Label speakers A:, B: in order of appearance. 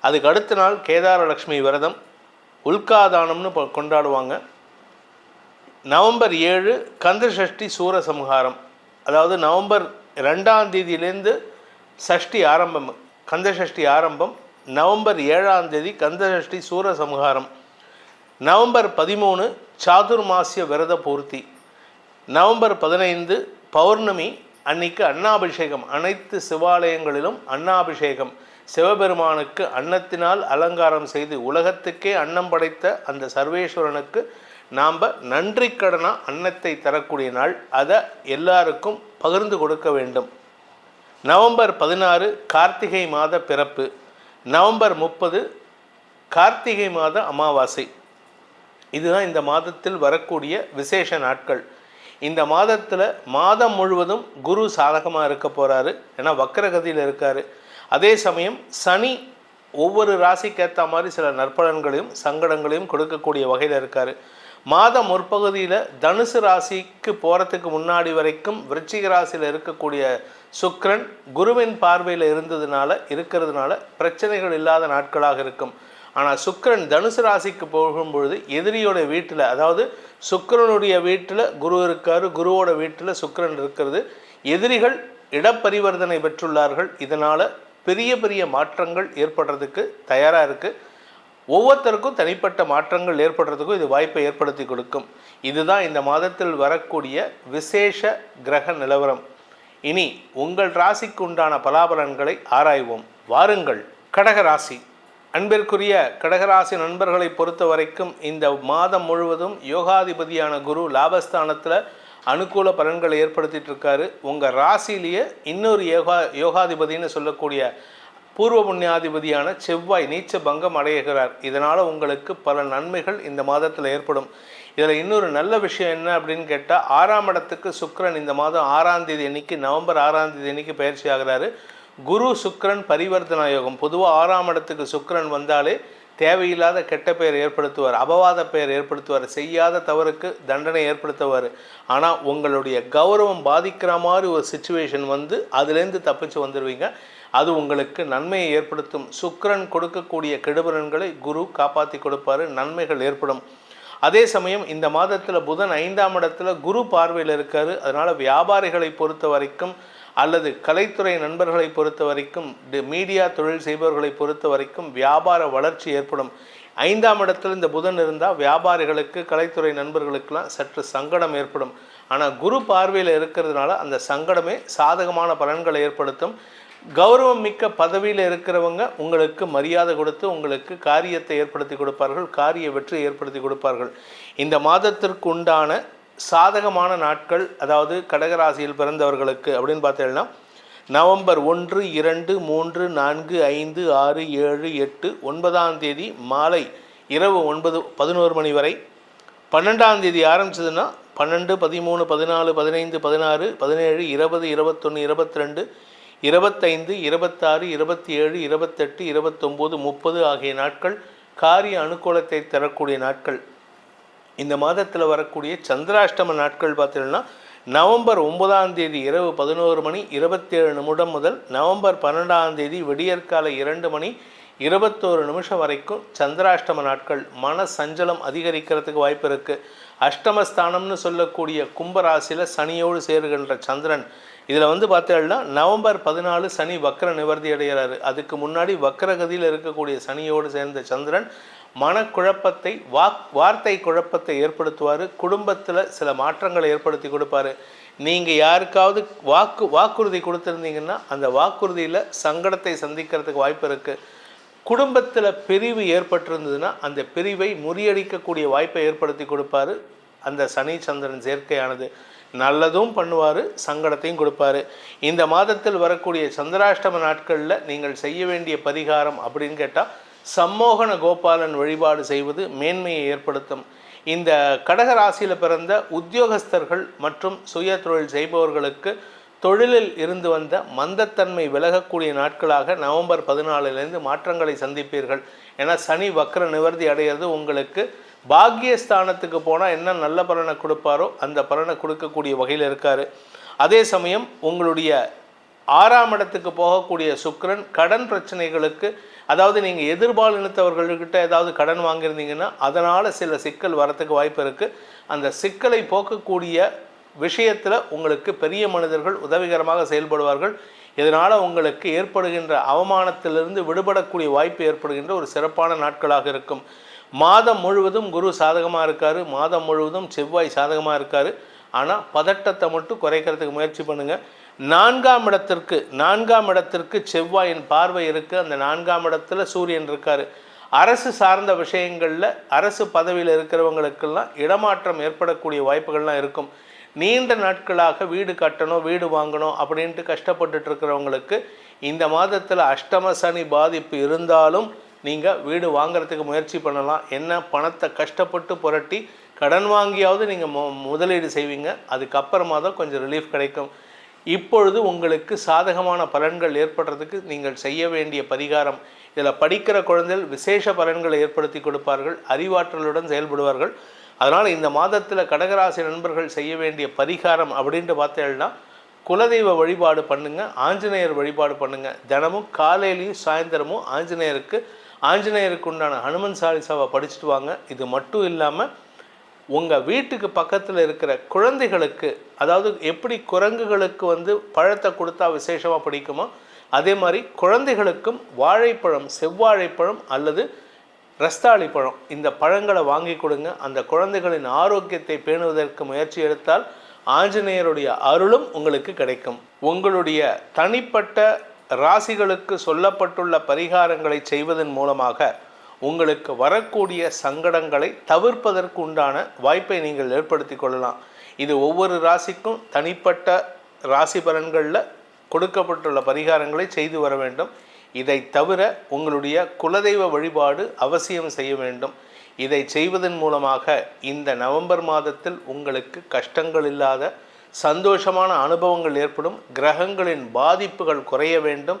A: அதுக்கு அடுத்த நாள் கேதாரலக்ஷ்மி விரதம் உல்காதானம்னு கொண்டாடுவாங்க. நவம்பர் ஏழு கந்தசஷ்டி சூரசம்ஹாரம். அதாவது நவம்பர் ரெண்டாம் தேதியிலேருந்து சஷ்டி ஆரம்பம். கந்தசஷ்டி ஆரம்பம் நவம்பர் ஏழாம் தேதி கந்தசஷ்டி சூரசம்ஹாரம். நவம்பர் பதிமூணு சாதுர்மாசிய விரத பூர்த்தி. நவம்பர் பதினைந்து பௌர்ணமி அன்னைக்கு அன்னாபிஷேகம். அனைத்து சிவாலயங்களிலும் அன்னாபிஷேகம். சிவபெருமானுக்கு அன்னத்தினால் அலங்காரம் செய்து உலகத்துக்கே அன்னம் படைத்த அந்த சர்வேஸ்வரனுக்கு நாம் நன்றி கடனாக அன்னத்தை தரக்கூடிய நாள். அதை எல்லாருக்கும் பகிர்ந்து கொடுக்க வேண்டும். நவம்பர் பதினாறு கார்த்திகை மாத பிறப்பு. நவம்பர் முப்பது கார்த்திகை மாத அமாவாசை. இதுதான் இந்த மாதத்தில் வரக்கூடிய விசேஷ நாட்கள். இந்த மாதத்தில் மாதம் முழுவதும் குரு சாதகமாக இருக்க போகிறாரு ஏன்னா வக்கரகதியில் இருக்கார். அதே சமயம் சனி ஒவ்வொரு ராசிக்கு ஏற்ற மாதிரி சில நற்பலன்களையும் சங்கடங்களையும் கொடுக்கக்கூடிய வகையில் இருக்கார். மாதம் முற்பகுதியில் தனுசு ராசிக்கு போகிறதுக்கு முன்னாடி வரைக்கும் விருச்சிக ராசியில் இருக்கக்கூடிய சுக்ரன் குருவின் பார்வையில் இருந்ததுனால இருக்கிறதுனால பிரச்சனைகள் இல்லாத நாட்களாக இருக்கும். ஆனால் சுக்கரன் தனுசு ராசிக்கு போகும்பொழுது எதிரியோட வீட்டில் அதாவது சுக்கிரனுடைய வீட்டில் குரு இருக்கார் குருவோட வீட்டில் சுக்கிரன் இருக்கிறது எதிரிகள் இடப்பரிவர்த்தனை பெற்றுள்ளார்கள். இதனால் பெரிய பெரிய மாற்றங்கள் ஏற்படுறதுக்கு தயாராக இருக்குது ஒவ்வொருத்தருக்கும் தனிப்பட்ட மாற்றங்கள் ஏற்படுறதுக்கும் இது வாய்ப்பை ஏற்படுத்தி கொடுக்கும். இதுதான் இந்த மாதத்தில் வரக்கூடிய விசேஷ கிரக நிலவரம். இனி உங்கள் ராசிக்கு உண்டான பலாபலன்களை ஆராய்வோம். வாருங்கள் கடக ராசி. அன்பிற்குரிய கடகராசி நண்பர்களை பொறுத்த வரைக்கும் இந்த மாதம் முழுவதும் யோகாதிபதியான குரு லாபஸ்தானத்தில் அனுகூல பலன்களை ஏற்படுத்திட்டு இருக்காரு உங்கள் ராசியிலேயே இன்னொரு யோகா யோகாதிபதின்னு சொல்லக்கூடிய பூர்வ புண்ணியாதிபதியான செவ்வாய் நீச்ச பங்கம் அடைகிறார். இதனால் உங்களுக்கு பல நன்மைகள் இந்த மாதத்தில் ஏற்படும். இதில் இன்னொரு நல்ல விஷயம் என்ன அப்படின்னு கேட்டால் ஆறாம் இடத்துக்கு சுக்கிரன் இந்த மாதம் ஆறாம் தேதி அன்னைக்கு நவம்பர் ஆறாம் தேதி அன்னைக்கு பயிற்சி ஆகிறாரு. குரு சுக்ரன் பரிவர்த்தனா யோகம் பொதுவாக ஆறாம் இடத்துக்கு சுக்ரன் வந்தாலே தேவையில்லாத கெட்ட பெயர் ஏற்படுத்துவார் அபவாத பெயர் ஏற்படுத்துவார் செய்யாத தவறுக்கு தண்டனை ஏற்படுத்துவார். ஆனால் உங்களுடைய கௌரவம் பாதிக்கிற மாதிரி ஒரு சுச்சுவேஷன் வந்து அதுலேருந்து தப்பிச்சு வந்துடுவீங்க அது உங்களுக்கு நன்மையை ஏற்படுத்தும். சுக்ரன் கொடுக்கக்கூடிய கெடுபலன்களை குரு காப்பாற்றி கொடுப்பாரு நன்மைகள் ஏற்படும். அதே சமயம் இந்த மாதத்தில் புதன் ஐந்தாம் இடத்துல குரு பார்வையில் இருக்கார். அதனால் வியாபாரிகளை பொறுத்த வரைக்கும் அல்லது கலைத்துறை நண்பர்களை பொறுத்த வரைக்கும் மீடியா தொழில் செய்பவர்களை பொறுத்த வரைக்கும் வியாபார வளர்ச்சி ஏற்படும். ஐந்தாம் இடத்தில் இந்த புதன் இருந்தால் வியாபாரிகளுக்கு கலைத்துறை நண்பர்களுக்கெல்லாம் சற்று சங்கடம் ஏற்படும். ஆனால் குரு பார்வையில் இருக்கிறதுனால அந்த சங்கடமே சாதகமான பலன்களை ஏற்படுத்தும். கௌரவம் மிக்க பதவியில் இருக்கிறவங்க உங்களுக்கு மரியாதை கொடுத்து உங்களுக்கு காரியத்தை ஏற்படுத்தி கொடுப்பார்கள் காரிய வெற்றி ஏற்படுத்தி கொடுப்பார்கள். இந்த மாதத்திற்கு உண்டான சாதகமான நாட்கள் அதாவது கடகராசியில் பிறந்தவர்களுக்கு அப்படின்னு பார்த்தீங்கன்னா நவம்பர் ஒன்று இரண்டு மூன்று நான்கு ஐந்து ஆறு ஏழு எட்டு ஒன்பதாம் தேதி மாலை இரவு ஒன்பது பதினோரு மணி வரை. பன்னெண்டாம் தேதி ஆரம்பிச்சதுன்னா பன்னெண்டு பதிமூணு பதினாலு பதினைந்து பதினாறு பதினேழு இருபது இருபத்தொன்று இருபத்தி ரெண்டு இருபத்தைந்து இருபத்தாறு இருபத்தி ஏழு இருபத்தெட்டு இருபத்தொம்போது முப்பது ஆகிய நாட்கள் காரிய அனுகூலத்தை தரக்கூடிய நாட்கள். இந்த மாதத்தில் வரக்கூடிய சந்திராஷ்டம நாட்கள் பார்த்தீங்கன்னா நவம்பர் ஒன்பதாம் தேதி இரவு பதினோரு மணி இருபத்தேழு நிமிடம் முதல் நவம்பர் பன்னெண்டாம் தேதி விடியற்காலை இரண்டு மணி இருபத்தோரு நிமிஷம் வரைக்கும் சந்திராஷ்டம நாட்கள் மன சஞ்சலம் அதிகரிக்கிறதுக்கு வாய்ப்பு இருக்குது அஷ்டமஸ்தானம்னு சொல்லக்கூடிய கும்பராசியில் சனியோடு சேருகின்ற சந்திரன் இதில் வந்து பார்த்தீங்கன்னா நவம்பர் பதினாலு சனி வக்கர நிவர்த்தி அடைகிறாரு. அதுக்கு முன்னாடி வக்கரகதியில் இருக்கக்கூடிய சனியோடு சேர்ந்த சந்திரன் மனக்குழப்பத்தை வாக் வார்த்தை குழப்பத்தை ஏற்படுத்துவார். குடும்பத்தில் சில மாற்றங்களை ஏற்படுத்தி கொடுப்பாரு. நீங்கள் யாருக்காவது வாக்கு வாக்குறுதி கொடுத்துருந்தீங்கன்னா அந்த வாக்குறுதியில் சங்கடத்தை சந்திக்கிறதுக்கு வாய்ப்பு இருக்குது குடும்பத்தில் பிரிவு ஏற்பட்டிருந்ததுன்னா அந்த பிரிவை முறியடிக்கக்கூடிய வாய்ப்பை ஏற்படுத்தி கொடுப்பாரு. அந்த சனி சந்திரன் சேர்க்கையானது நல்லதும் பண்ணுவார் சங்கடத்தையும் கொடுப்பாரு. இந்த மாதத்தில் வரக்கூடிய சந்திராஷ்டம நாட்களில் நீங்கள் செய்ய வேண்டிய பரிகாரம் அப்படின்னு கேட்டால் சம்மோகன கோபாலன் வழிபாடு செய்வது மேன்மையை ஏற்படுத்தும். இந்த கடக ராசியில் பிறந்த உத்தியோகஸ்தர்கள் மற்றும் சுய தொழில் செய்பவர்களுக்கு தொழிலில் இருந்து வந்த மந்தத்தன்மை விலகக்கூடிய நாட்களாக நவம்பர் பதினாலிலிருந்து மாற்றங்களை சந்திப்பீர்கள். ஏன்னா சனி வக்ர நிவர்த்தி அடையிறது உங்களுக்கு பாக்கியஸ்தானத்துக்கு போனால் என்ன நல்ல பலனை கொடுப்பாரோ அந்த பலனை கொடுக்கக்கூடிய வகையில் இருக்கார். அதே சமயம் உங்களுடைய ஆறாம் இடத்துக்கு போகக்கூடிய சுக்கரன் கடன் பிரச்சனைகளுக்கு அதாவது நீங்கள் எதிர்பாலினத்தவர்கள்கிட்ட ஏதாவது கடன் வாங்கியிருந்தீங்கன்னா அதனால் சில சிக்கல் வரத்துக்கு வாய்ப்பு இருக்குது அந்த சிக்கலை போக்கக்கூடிய விஷயத்தில் உங்களுக்கு பெரிய மனிதர்கள் உதவிகரமாக செயல்படுவார்கள். இதனால் உங்களுக்கு ஏற்படுகின்ற அவமானத்திலிருந்து விடுபடக்கூடிய வாய்ப்பு ஏற்படுகின்ற ஒரு சிறப்பான நாட்களாக இருக்கும். மாதம் முழுவதும் குரு சாதகமாக இருக்கார். மாதம் முழுவதும் செவ்வாய் சாதகமாக இருக்கார். ஆனால் பதட்டத்தை மட்டும் குறைக்கிறதுக்கு முயற்சி பண்ணுங்கள் நான்காம் இடத்திற்கு நான்காம் இடத்திற்கு செவ்வாயின் பார்வை இருக்குது அந்த நான்காம் இடத்துல சூரியன் இருக்கார். அரசு சார்ந்த விஷயங்களில் அரசு பதவியில் இருக்கிறவங்களுக்கெல்லாம் இடமாற்றம் ஏற்படக்கூடிய வாய்ப்புகள்லாம் இருக்கும். நீண்ட நாட்களாக வீடு கட்டணும் வீடு வாங்கணும் அப்படின்ட்டு கஷ்டப்பட்டுட்டு இருக்கிறவங்களுக்கு இந்த மாதத்தில் அஷ்டம சனி பாதிப்பு இருந்தாலும் நீங்கள் வீடு வாங்கிறதுக்கு முயற்சி பண்ணலாம். என்ன? பணத்தை கஷ்டப்பட்டு புரட்டி கடன் வாங்கியாவது நீங்கள் மு முதலீடு செய்வீங்க. அதுக்கப்புறமா தான் கொஞ்சம் ரிலீஃப் கிடைக்கும். இப்பொழுது உங்களுக்கு சாதகமான பலன்கள் ஏற்படுறதுக்கு நீங்கள் செய்ய வேண்டிய பரிகாரம். இதில் படிக்கிற குழந்தைகள் விசேஷ பலன்களை ஏற்படுத்தி கொடுப்பார்கள் அறிவாற்றலுடன் செயல்படுவார்கள். அதனால் இந்த மாதத்தில் கடகராசி நண்பர்கள் செய்ய வேண்டிய பரிகாரம் அப்படின்ட்டு பார்த்தேன்னா குலதெய்வ வழிபாடு பண்ணுங்கள் ஆஞ்சநேயர் வழிபாடு பண்ணுங்கள் தினமும் காலையிலையும் சாயந்தரமும் ஆஞ்சநேயருக்கு ஆஞ்சநேயருக்கு உண்டான ஹனுமன் சாலிசாவை படிச்சுட்டு வாங்க. இது மட்டும் இல்லாமல் உங்கள் வீட்டுக்கு பக்கத்தில் இருக்கிற குழந்தைகளுக்கு அதாவது எப்படி குரங்குகளுக்கு வந்து பழத்தை கொடுத்தா விசேஷமாக பிடிக்குமோ அதே மாதிரி குழந்தைகளுக்கும் வாழைப்பழம் செவ்வாழைப்பழம் அல்லது ரஸ்தாளி பழம் இந்த பழங்களை வாங்கி கொடுங்க. அந்த குழந்தைகளின் ஆரோக்கியத்தை பேணுவதற்கு முயற்சி எடுத்தால் ஆஞ்சநேயருடைய அருளும் உங்களுக்கு கிடைக்கும். உங்களுடைய தனிப்பட்ட ராசிகளுக்கு சொல்லப்பட்டுள்ள பரிகாரங்களை செய்வதன் மூலமாக உங்களுக்கு வரக்கூடிய சங்கடங்களை தவிர்ப்பதற்கு உண்டான வாய்ப்பை நீங்கள் ஏற்படுத்தி கொள்ளலாம். இது ஒவ்வொரு ராசிக்கும் தனிப்பட்ட ராசி பலன்களில் கொடுக்கப்பட்டுள்ள பரிகாரங்களை செய்து வர வேண்டும். இதை தவிர உங்களுடைய குலதெய்வ வழிபாடு அவசியம் செய்ய வேண்டும். இதை செய்வதன் மூலமாக இந்த நவம்பர் மாதத்தில் உங்களுக்கு கஷ்டங்கள் இல்லாத சந்தோஷமான அனுபவங்கள் ஏற்படும் கிரகங்களின் பாதிப்புகள் குறைய வேண்டும்.